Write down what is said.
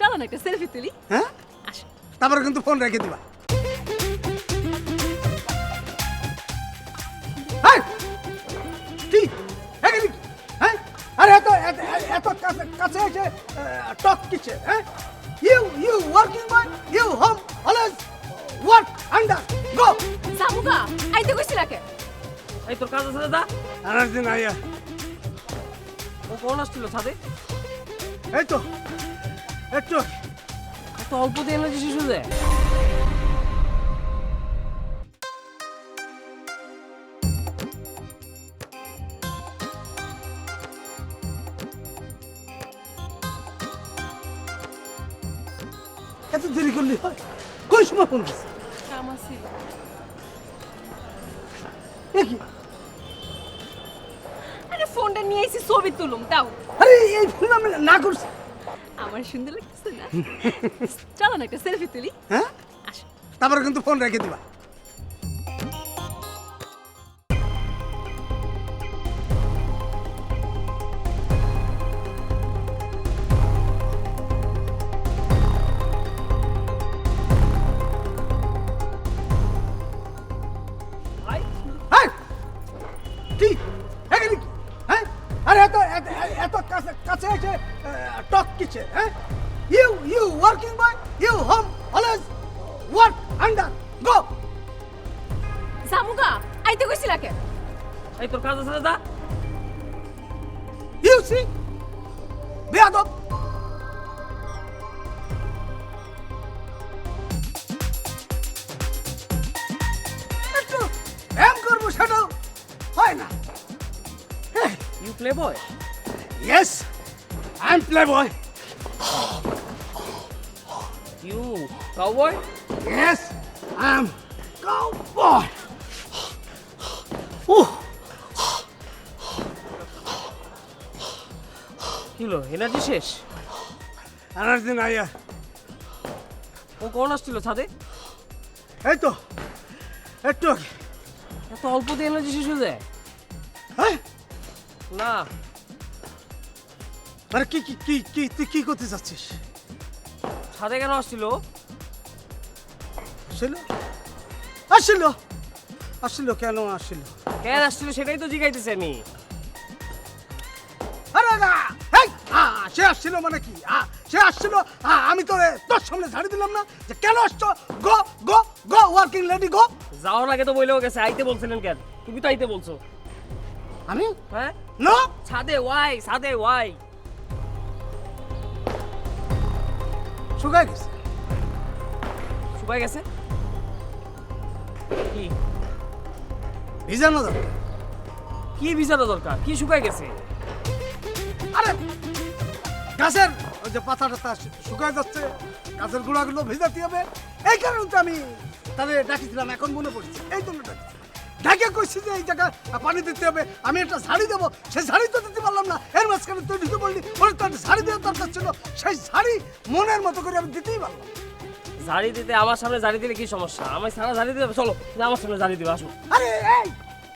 চলো না একটা সেলফি তুলি। হ্যাঁ? আসো। তারপরে কিন্তু ফোন রেখে দিবা? হ্যাঁ আরে এত কাছে কাছে এসে টক কিছে হ্যাঁ you you working boy you home always work under go জামুগা আইতে কইছি রাখে এই তোর কাজ আছে দাদা? আনারদিন আইয়া। ও কোন আসছিল ছাদে। এই তো। একটু এত অল্প দিয়ে শেষ হয়ে এত দেরি করলি হয়? কই সময় ফোন করছিস? কাম আছে। আরে ফোনটা নিয়ে এসে ছবি তুলুম তাও আরে এই ফোন আমি না করছি। আমার সুন্দর লাগতেছে না। চলো না একটা সেলফি তুলি। হ্যাঁ? আসো। তারপরে কিন্তু ফোন রেখে দিবা। এত কাছে কাছে এসে টক কিছে হ্যাঁ? You you working boy you home always work under গো জামুগা আইতে কইছি রাখে এই তোর কাজ আছে দাদা। ইউ সি বেয়াদব! একটু am playboy you cowboy Yes, I'm cowboy. Uh, কি হলো এনার্জি শেষ? আনারদিন আইয়া ও কোন আসছিল ছাদে? এই তো একটু। এত অল্প দিয়ে এনার্জি শেষ হয়ে যায়। হ্যাঁ? না। মানে কি কি কি কি তুই কি করতে চাচ্ছিস ছাদে কেন আসছিল? আসছিল? আসছিল। আসছিল কেন আসছিল? কেন আসছিল সেটাই তো জিগাইতেছি আমি। আরে না হেই আ, সে আসছিল মানে কি? আ, সে আসছিল আ, আমি তো তোর সামনে ঝাড়ি দিলাম না যে কেন আসছো? Go go go working lady go. যাওয়ার আগে তো বইলেও গেছে আইতে বলছিলেন কেন? তুমি তো আইতে বলছো। আমি? হ্যাঁ? নো ছাদে ওয়াই ছাদে ওয়াই শুকাই গেছে। শুকাই গেছে? কি? ভিজানো দরকার। কি ভিসাটা দরকার? কি শুকাই গেছে? আরে গাছের ওই যে পাতা টাতা শুকায় যাচ্ছে গাছের গুঁড়াগুলো ভেজাতে হবে। এই কারণে তো আমি তাদের ডাকিছিলাম এখন মনে পড়ছে। এই জন্য ডাকিছিলাম। ডাকে কইছি যে এই জায়গায় পানি দিতে হবে আমি একটা শাড়ি দেবো। সেই শাড়ি তো দিতে পারলাম না। এর মাঝখানে তুই ঢুকে বললি ওর তো একটা শাড়ি দেওয়ার দরকার ছিল। সেই শাড়ি মনের মতো করে আমি দিতেই পারলাম। ঝাড়ি দিতে আমার সামনে ঝাড়ি দিলে কি সমস্যা? আমি সারা ঝাড়ি দিতে চলো আমার সামনে ঝাড়ি দিবে আসো। আরে এই!